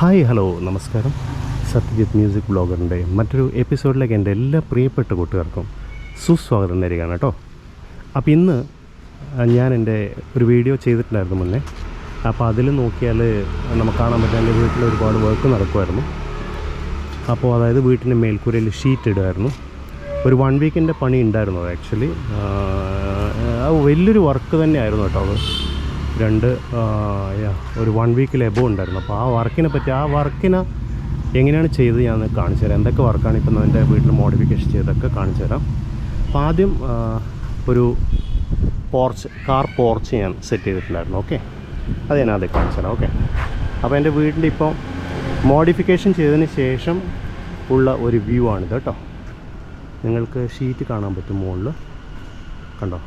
Hi hello നമസ്കാരം. Satyajit music ബ്ലോഗറിന്റെ മറ്റൊരു എപ്പിസോഡിലേക്ക് എന്റെ എല്ലാ പ്രിയപ്പെട്ട കൂട്ടുകാർക്കും സുസ്വാഗതം തരികയാണ് കേട്ടോ. അപ്പോൾ ഇന്ന് ഞാൻ എന്റെ ഒരു വീഡിയോ ചെയ്തിട്ടുണ്ടായിരുന്നു മുന്നേ. അപ്പോൾ അതിൽ നോക്കിയാൽ നമുക്ക് കാണാൻ പറ്റും എന്റെ വീട്ടിൽ ഒരുപാട് വർക്ക് നടക്കുമായിരുന്നു. അപ്പോൾ അതായത് വീട്ടിന്റെ മേൽക്കൂരയിൽ ഷീറ്റ് ഇടുമായിരുന്നു. ഒരു വൺ വീക്കിന്റെ പണി ഉണ്ടായിരുന്നു ആക്ച്വലി വലിയൊരു വർക്ക് തന്നെയായിരുന്നു കേട്ടോ അത്. രണ്ട് ഒരു വൺ വീക്കിൽ എബോ ഉണ്ടായിരുന്നു. അപ്പോൾ ആ വർക്കിനെ പറ്റി ആ വർക്കിനെ എങ്ങനെയാണ് ചെയ്തത് ഞാൻ കാണിച്ചു തരാം. എന്തൊക്കെ വർക്കാണ് ഇപ്പം എന്റെ വീട്ടിൽ മോഡിഫിക്കേഷൻ ചെയ്തൊക്കെ കാണിച്ചു തരാം. അപ്പോൾ ആദ്യം ഒരു പോർച്ച് കാർ പോർച്ച് ഞാൻ സെറ്റ് ചെയ്തിട്ടുണ്ടായിരുന്നു. ഓക്കെ അത് ഞാൻ ആദ്യം കാണിച്ചു തരാം. ഓക്കെ അപ്പോൾ എന്റെ വീട്ടിൽ ഇപ്പോൾ മോഡിഫിക്കേഷൻ ചെയ്തതിന് ശേഷം ഉള്ള ഒരു വ്യൂ ആണിത് കേട്ടോ. നിങ്ങൾക്ക് ഷീറ്റ് കാണാൻ പറ്റും മുകളിൽ കണ്ടോ?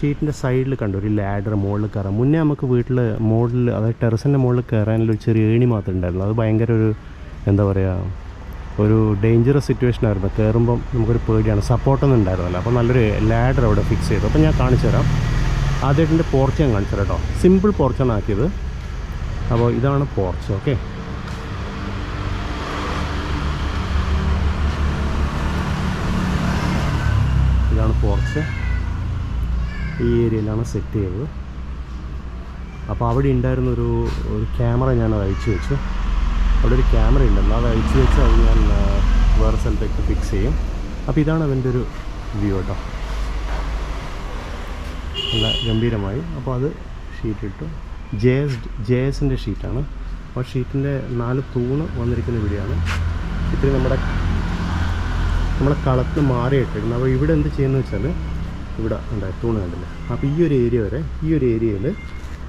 ഷീറ്റിന്റെ സൈഡിൽ കണ്ടു ഒരു ലാഡർ മുകളിൽ കയറാം മുന്നേ നമുക്ക് വീട്ടിൽ മുകളിൽ അതായത് ടെറസിന്റെ മുകളിൽ കയറാനുള്ള ഒരു ചെറിയ ഏണി മാത്രമേ ഉണ്ടായിരുന്നു. അത് ഭയങ്കര ഒരു എന്താ പറയുക ഒരു ഡേഞ്ചറസ് സിറ്റുവേഷൻ ആയിരുന്നു. കയറുമ്പം നമുക്കൊരു പേടിയാണ്. സപ്പോർട്ടൊന്നും ഉണ്ടായിരുന്നില്ല. അപ്പോൾ നല്ലൊരു ലാഡർ അവിടെ ഫിക്സ് ചെയ്തു. അപ്പോൾ ഞാൻ കാണിച്ചു തരാം. ആദ്യമായിട്ടിന്റെ പോർച്ച് ഞാൻ കാണിച്ചു തരാം കേട്ടോ. സിമ്പിൾ പോർച്ചാണ് ആക്കിയത്. അപ്പോൾ ഇതാണ് പോർച്ച് ഓക്കെ ഇതാണ് പോർച്ച് ഈ ഏരിയയിലാണ് സെറ്റ് ചെയ്തത്. അപ്പോൾ അവിടെ ഉണ്ടായിരുന്നൊരു ഒരു ക്യാമറ ഞാൻ അത് അയച്ചു വെച്ചു. അവിടെ ഒരു ക്യാമറ ഉണ്ടല്ലോ അത് അയച്ചു വെച്ച് അത് ഞാൻ വേറെ സ്ഥലത്തേക്ക് ഫിക്സ് ചെയ്യും. അപ്പോൾ ഇതാണ് അതിന്റെ ഒരു വ്യൂ കേട്ടോ. നല്ല ഗംഭീരമായി. അപ്പോൾ അത് ഷീറ്റ് ഇട്ടു. ജെ എസ് ഷീറ്റാണ് അപ്പോൾ ഷീറ്റിന്റെ നാല് തൂണ് വന്നിരിക്കുന്ന ഇവിടെയാണ്. ഇത്തിരി നമ്മുടെ നമ്മളെ കളത്ത് മാറിയിട്ടിരുന്നു അപ്പോൾ ഇവിടെ എന്ത് ചെയ്യുന്നത് വെച്ചാൽ ഇവിടെ ഉണ്ടായി തൂണ് കണ്ടില്ല? അപ്പോൾ ഈ ഒരു ഏരിയ വരെ ഈ ഒരു ഏരിയയിൽ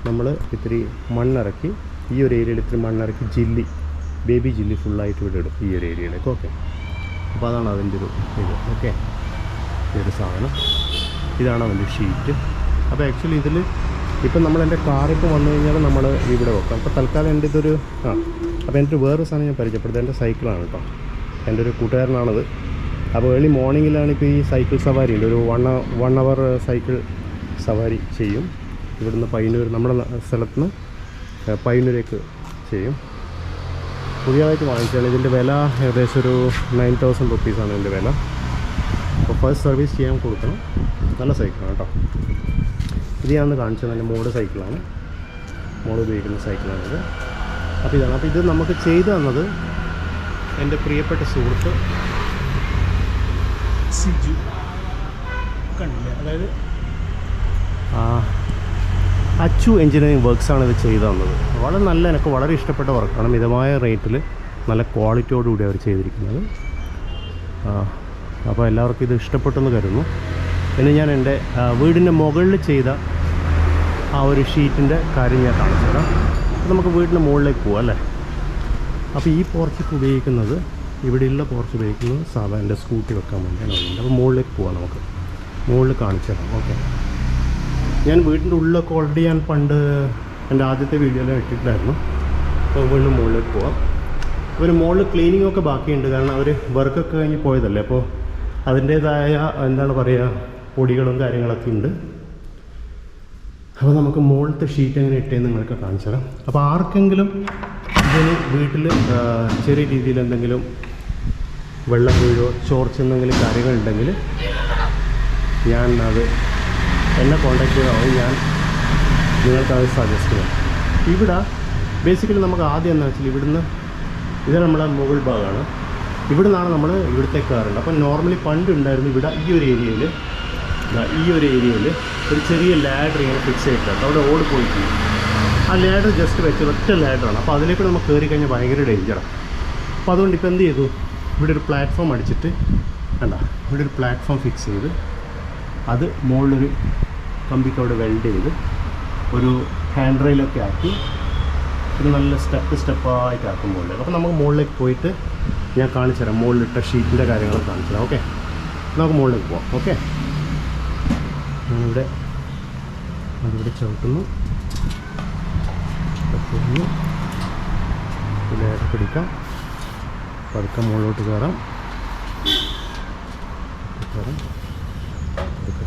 നമ്മൾ ഇത്തിരി മണ്ണിറക്കി ഈ ഒരു ഏരിയയിൽ ഇത്തിരി മണ്ണിറക്കി ജില്ലി ബേബി ജില്ലി ഫുള്ളായിട്ട് ഇവിടെ ഇടും ഈ ഒരു ഏരിയയിലേക്ക് ഓക്കെ അപ്പോൾ അതാണ് അതിന്റെ ഒരു ഇത് ഓക്കെ ഈ ഒരു സാധനം. ഇതാണ് അതിന്റെ ഷീറ്റ് അപ്പോൾ ആക്ച്വലി ഇതിൽ ഇപ്പം നമ്മൾ എന്റെ കാറിപ്പോൾ വന്നു കഴിഞ്ഞാൽ നമ്മൾ ഇവിടെ വെക്കാം. അപ്പോൾ തൽക്കാലം എന്റെ ഇതൊരു ആ അപ്പോൾ എന്റെ വേറൊരു സാധനം ഞാൻ പരിചയപ്പെടുത്തത് എന്റെ സൈക്കിളാണ് കേട്ടോ. എന്റെ ഒരു കൂട്ടുകാരനാണത്. അപ്പോൾ ഏർലി മോർണിംഗിലാണ് ഇപ്പോൾ ഈ സൈക്കിൾ സവാരി ഉണ്ട്. ഒരു വൺ വൺ അവർ സൈക്കിൾ സവാരി ചെയ്യും. ഇവിടുന്ന് പയ്യന്നൂർ നമ്മുടെ സ്ഥലത്ത് നിന്ന് പയ്യന്നൂരേക്ക് ചെയ്യും. പുതിയതായിട്ട് വാങ്ങിച്ചാണ് ഇതിന്റെ വില ഏകദേശം ഒരു നയൻ തൗസൻഡ് റുപ്പീസാണ് ഇതിന്റെ വില. അപ്പോൾ ഫസ്റ്റ് സർവീസ് ചെയ്യാൻ കൊടുക്കണം. നല്ല സൈക്കിളാണ് കേട്ടോ. ഇത് ഞാൻ കാണിച്ചത്. എന്റെ മോഡ് സൈക്കിളാണ് മോഡ് ഉപയോഗിക്കുന്ന സൈക്കിളാണിത് അപ്പോൾ ഇതാണ്. അപ്പോൾ ഇത് നമുക്ക് ചെയ്തു തന്നത് എന്റെ പ്രിയപ്പെട്ട സുഹൃത്ത് സിജു കണ്ടില്ലേ? അതായത് അച്ചു എഞ്ചിനീയറിംഗ് വർക്ക്സാണ് ഇത് ചെയ്തു തന്നത്. വളരെ നല്ല എനിക്ക് വളരെ ഇഷ്ടപ്പെട്ട വർക്കാണ് മിതമായ റേറ്റിൽ നല്ല ക്വാളിറ്റിയോടുകൂടി അവർ ചെയ്തിരിക്കുന്നത്. അപ്പോൾ എല്ലാവർക്കും ഇത് ഇഷ്ടപ്പെട്ടെന്ന് കരുതുന്നു. ഇനി ഞാൻ എന്റെ വീടിന്റെ മുകളിൽ ചെയ്ത ആ ഒരു ഷീറ്റിന്റെ കാര്യം ഞാൻ കാണിച്ചു തരാം നമുക്ക് വീടിന്റെ മുകളിലേക്ക് പോകാം അല്ലേ? അപ്പോൾ ഈ പോർച്ചൊക്കെ ഉപയോഗിക്കുന്നത് ഇവിടെയുള്ള പോർച്ച് ഉപയോഗിക്കുന്നത് സാധാരണ സ്കൂട്ടി വെക്കാൻ വേണ്ടിയാണ് അപ്പോൾ മുകളിലേക്ക് പോവാം നമുക്ക്. മുകളിൽ കാണിച്ചു ഓക്കെ ഞാൻ വീടിന്റെ ഉള്ളിലൊക്കെ ഓൾറെഡി ഞാൻ പണ്ട് എന്റെ ആദ്യത്തെ വീഡിയോയിൽ ഇട്ടിട്ടുണ്ടായിരുന്നു. അപ്പോൾ വീണ്ടും മുകളിലേക്ക് പോവാം. ഒരു മുകളിൽ ക്ലീനിങ് ഒക്കെ ബാക്കിയുണ്ട്. കാരണം അവർ വർക്കൊക്കെ കഴിഞ്ഞ് പോയതല്ലേ. അപ്പോൾ അതിന്റേതായ എന്താണ് പറയുക പൊടികളും കാര്യങ്ങളൊക്കെ ഉണ്ട്. അപ്പോൾ നമുക്ക് മുകളിലത്തെ ഷീറ്റ് എങ്ങനെ ഇട്ടേന്ന് നിങ്ങൾക്ക് കാണിച്ചു തരാം. അപ്പോൾ ആർക്കെങ്കിലും ഇതിന് വീട്ടിൽ ചെറിയ രീതിയിൽ എന്തെങ്കിലും വെള്ളം ചോർച്ച എന്തെങ്കിലും കാര്യങ്ങളുണ്ടെങ്കിൽ ഞാൻ അത് എന്നെ കോൺടാക്ട് ചെയ്താൽ ഞാൻ നിങ്ങൾക്കത് സജസ്റ്റ് ചെയ്യാം. ഇവിടെ ബേസിക്കലി നമുക്ക് ആദ്യം എന്താ വെച്ചാൽ ഇവിടുന്ന് ഇത് നമ്മുടെ മുകൾ ഭാഗമാണ്. ഇവിടെ നിന്നാണ് നമ്മൾ ഇവിടുത്തെ കയറേണ്ടത്. അപ്പം നോർമലി പണ്ട് ഉണ്ടായിരുന്നു ഇവിടെ ഈ ഒരു ഏരിയയിൽ ഈ ഒരു ഏരിയയിൽ ഒരു ചെറിയ ലാഡർ ഇങ്ങനെ ഫിക്സ് ചെയ്തിട്ടുണ്ട്. അവിടെ ഓട് പോയിട്ട് ആ ലാഡർ ജസ്റ്റ് വെച്ച് ഒറ്റ ലാഡറാണ് അപ്പോൾ അതിലേക്ക് നമ്മൾ കയറി കഴിഞ്ഞാൽ ഭയങ്കര ഡേഞ്ചറാണ് അപ്പോൾ അതുകൊണ്ട് ഇപ്പോൾ എന്ത് ചെയ്തു? ഇവിടെ ഒരു പ്ലാറ്റ്ഫോം അടിച്ചിട്ട് അല്ല ഇവിടെ ഒരു പ്ലാറ്റ്ഫോം ഫിക്സ് ചെയ്ത് അത് മുകളിലൊരു കമ്പിക്ക് അവിടെ വെൽഡ് ചെയ്ത് ഒരു ഹാൻഡ് റെയിലൊക്കെ ആക്കി ഒരു നല്ല സ്റ്റെപ്പ് സ്റ്റെപ്പായിട്ട് ആക്കും മുകളിൽ അപ്പോൾ നമുക്ക് മുകളിലേക്ക് പോയിട്ട് ഞാൻ കാണിച്ചു തരാം മുകളിലിട്ട ഷീറ്റിന്റെ കാര്യങ്ങളൊക്കെ കാണിച്ചു തരാം ഓക്കെ നമുക്ക് മുകളിലേക്ക് പോവാം ഓക്കെ ഇവിടെ അതിവിടെ ചവിട്ടുന്നു. പിന്നെ പിടിക്കാം. പതുക്കെ മുകളിലോട്ട് കയറാം. കയറാം.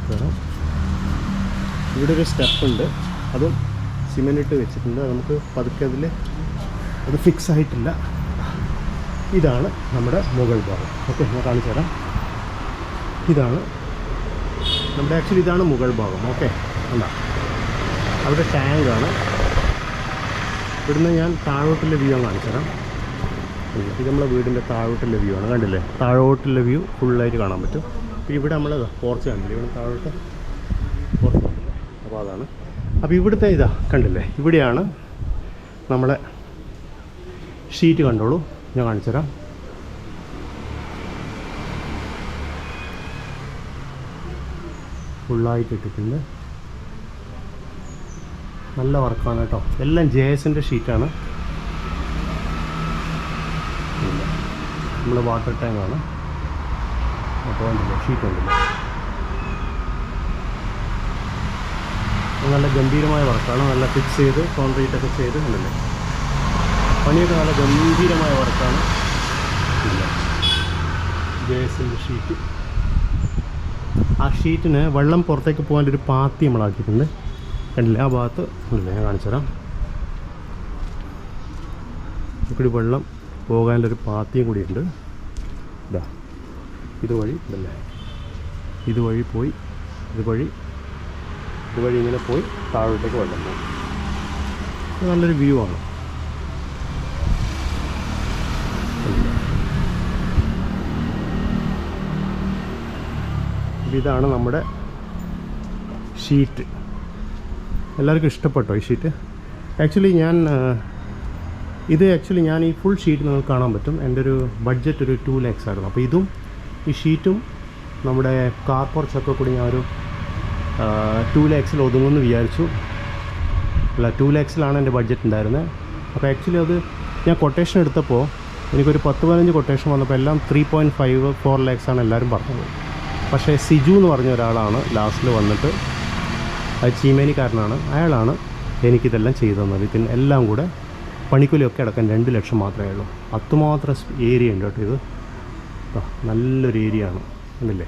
കയറാം. ഇവിടെ ഒരു സ്റ്റെപ്പ് ഉണ്ട്. അതും സിമെന്റ് ഇട്ട് വെച്ചിട്ടുണ്ട്. നമുക്ക് പതുക്കെ അതിൽ അത് ഫിക്സ് ആയിട്ടില്ല. ഇതാണ് നമ്മുടെ മുകൾ ഭാഗം. ഓക്കെ ഞാൻ കാണിച്ചു തരാം. ഇതാണ് നമ്മുടെ ആക്ച്വലി ഇതാണ് മുകൾ ഭാഗം. ഓക്കെ അല്ല അവിടെ ടാങ്കാണ് ഇവിടുന്ന് ഞാൻ താഴോട്ടുള്ള വ്യൂ കാണിച്ചു തരാം. ഇത് നമ്മളെ വീടിന്റെ താഴോട്ടുള്ള വ്യൂ ആണ്. കണ്ടില്ലേ? താഴോട്ടുള്ള വ്യൂ ഫുള്ളായിട്ട് കാണാൻ പറ്റും. അപ്പോൾ ഇവിടെ നമ്മൾ പോർച്ച് കണ്ടില്ലേ? ഇവിടെ താഴോട്ട് പോർച്ച് അപ്പോൾ അതാണ്. അപ്പോൾ ഇവിടുത്തെ ഇതാ കണ്ടില്ലേ? ഇവിടെയാണ് നമ്മളെ ഷീറ്റ് കണ്ടോളൂ. ഞാൻ കാണിച്ചു തരാം. ഫുള്ളായിട്ട് ഇട്ടിട്ടുണ്ട്. നല്ല വർക്കാണ് കേട്ടോ. എല്ലാം ജെ എസിന്റെ ഷീറ്റാണ് നമ്മൾ വാട്ടർ ടാങ്കാണ് അപ്പോൾ ഉണ്ടല്ലോ ഷീറ്റ് ഉണ്ടല്ലോ നല്ല ഗംഭീരമായ വർക്കാണ് നല്ല ഫിക്സ് ചെയ്ത് കോൺക്രീറ്റ് ഒക്കെ ചെയ്ത് ഉണ്ടല്ലേ പണിയൊക്കെ നല്ല ഗംഭീരമായ വർക്കാണ് ജെ ഷീറ്റ് ആ ഷീറ്റിന് വെള്ളം പുറത്തേക്ക് പോകാൻ ഒരു പാത്തി നമ്മളാക്കിയിട്ടുണ്ട് കണ്ടില്ലേ? ആ ഭാഗത്ത് ഉണ്ടല്ലേ ഞാൻ കാണിച്ചു തരാം ഇവിടെ വെള്ളം പോകാനൊരു പാത്തിയും കൂടിയുണ്ട്. ഇതാ ഇതുവഴി ഇതല്ലേ? ഇതുവഴി പോയി ഇതുവഴി ഇതുവഴി ഇങ്ങനെ പോയി താഴോട്ടേക്ക് വെള്ളം പോകും നല്ലൊരു വ്യൂ ആണ്. ഇതാണ് നമ്മുടെ ഷീറ്റ് എല്ലാവർക്കും ഇഷ്ടപ്പെട്ടോ ഈ ഷീറ്റ് ആക്ച്വലി ഞാൻ ഇത് ആക്ച്വലി ഞാൻ ഈ ഫുൾ ഷീറ്റ് നിങ്ങൾക്ക് കാണാൻ പറ്റും. എന്റെ ഒരു ബഡ്ജറ്റ് ഒരു ടു ലാക്സ് ആയിരുന്നു. അപ്പോൾ ഇതും ഈ ഷീറ്റും നമ്മുടെ കാർ കുറച്ചൊക്കെ കൂടി ഞാൻ ഒരു ടു ലാക്സിൽ ഒതുങ്ങുമെന്ന് വിചാരിച്ചു. അല്ല ടു ലാക്സിലാണ് എന്റെ ബഡ്ജറ്റ് ഉണ്ടായിരുന്നത്. അപ്പോൾ ആക്ച്വലി അത് ഞാൻ കൊട്ടേഷൻ എടുത്തപ്പോൾ എനിക്കൊരു പത്ത് പതിനഞ്ച് കൊട്ടേഷൻ വന്നപ്പോൾ എല്ലാം ത്രീ പോയിന്റ് ഫൈവ് ഫോർ ലാക്സാണ് എല്ലാവരും പറഞ്ഞത്. പക്ഷേ സിജു എന്ന് പറഞ്ഞ ഒരാളാണ് ലാസ്റ്റിൽ വന്നിട്ട്. ചീമേനിക്കാരനാണ്. അയാളാണ് എനിക്കിതെല്ലാം ചെയ്തു തന്നത്. ഇതിന് എല്ലാം കൂടെ പണിക്കൂലിയൊക്കെ അടക്കം രണ്ട് ലക്ഷം മാത്രമേ ഉള്ളൂ. അത്തുമാത്രം ഏരിയ ഉണ്ട് കേട്ടോ ഇത്. നല്ലൊരു ഏരിയ ആണ്. കണ്ടില്ലേ?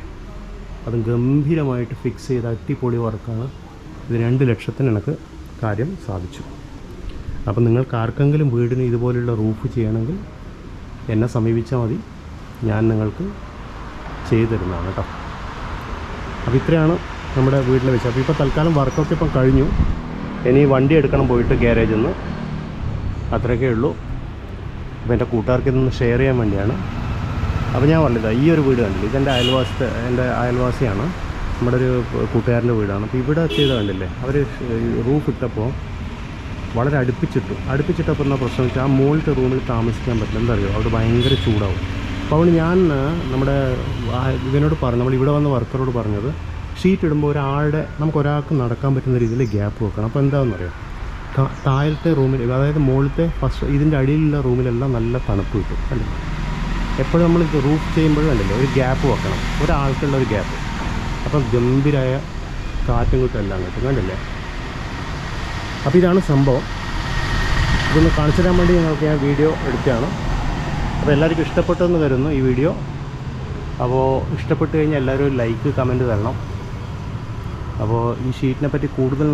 അത് ഗംഭീരമായിട്ട് ഫിക്സ് ചെയ്ത് അടിപൊളി വർക്കാണ് ഇത് രണ്ട് ലക്ഷത്തിന് എനിക്ക് കാര്യം സാധിച്ചു. അപ്പം നിങ്ങൾക്ക് ആർക്കെങ്കിലും വീടിന് ഇതുപോലെയുള്ള റൂഫ് ചെയ്യണമെങ്കിൽ എന്നെ സമീപിച്ചാൽ മതി. ഞാൻ നിങ്ങൾക്ക് ചെയ്തു തരുന്നതാണ് കേട്ടോ അപ്പോൾ ഇത്രയാണ് നമ്മുടെ വീട്ടിൽ വെച്ച് അപ്പോൾ ഇപ്പോൾ തൽക്കാലം വർക്കൊക്കെ ഇപ്പം കഴിഞ്ഞു. ഇനി വണ്ടി എടുക്കണം പോയിട്ട് ഗ്യാരേജിൽ നിന്ന് അത്രയൊക്കെ ഉള്ളൂ. അപ്പോൾ എന്റെ കൂട്ടുകാർക്ക് ഇതൊന്ന് ഷെയർ ചെയ്യാൻ വേണ്ടിയാണ്. അപ്പോൾ ഞാൻ പറഞ്ഞില്ല ഈ ഒരു വീട് കണ്ടില്ല ഇതെന്റെ അയൽവാസത്തെ എന്റെ അയൽവാസിയാണ്. നമ്മുടെ ഒരു കൂട്ടുകാരന്റെ വീടാണ്. അപ്പോൾ ഇവിടെ ചെയ്ത് കണ്ടില്ലേ അവർ റൂഫ് ഇട്ടപ്പോൾ വളരെ അടുപ്പിച്ചിട്ടു. അടുപ്പിച്ചിട്ടപ്പോൾ എന്താ പ്രശ്നം വെച്ചാൽ ആ മുകളിലത്തെ റൂമിൽ താമസിക്കാൻ പറ്റില്ല. എന്താ അറിയോ അവിടെ ഭയങ്കര ചൂടാവും. അപ്പോൾ അവൾ ഞാൻ നമ്മുടെ ഇവനോട് പറഞ്ഞു നമ്മൾ ഇവിടെ വന്ന വർക്കറോട് പറഞ്ഞത് ഷീറ്റ് ഇടുമ്പോൾ ഒരാളുടെ നമുക്ക് ഒരാൾക്ക് നടക്കാൻ പറ്റുന്ന രീതിയിൽ ഗ്യാപ്പ് വെക്കണം. അപ്പോൾ എന്താണെന്നറിയോ താഴത്തെ റൂമിൽ അതായത് മുകളിലത്തെ ഫസ്റ്റ് ഇതിന്റെ അടിയിലുള്ള റൂമിലെല്ലാം നല്ല തണുപ്പ് കിട്ടും അല്ലേ എപ്പോഴും നമ്മൾ റൂഫ് ചെയ്യുമ്പോഴും അല്ലല്ലോ ഒരു ഗ്യാപ്പ് വെക്കണം. ഒരാൾക്കുള്ള ഒരു ഗ്യാപ്പ് അപ്പം ഗംഭീരമായ കാറ്റും കിട്ടും എല്ലാം കിട്ടും കണ്ടില്ലേ? അപ്പോൾ ഇതാണ് സംഭവം. ഇതൊന്ന് കാണിച്ചു തരാൻ വേണ്ടി ഞങ്ങൾക്ക് ഞാൻ വീഡിയോ എടുത്തതാണ് അപ്പോൾ എല്ലാവർക്കും ഇഷ്ടപ്പെട്ടെന്ന് കരുതുന്നു ഈ വീഡിയോ അപ്പോൾ ഇഷ്ടപ്പെട്ട് കഴിഞ്ഞാൽ എല്ലാവരും ലൈക്ക് കമന്റ് തരണം. അപ്പോൾ ഈ ഷീറ്റിനെ പറ്റി കൂടുതൽ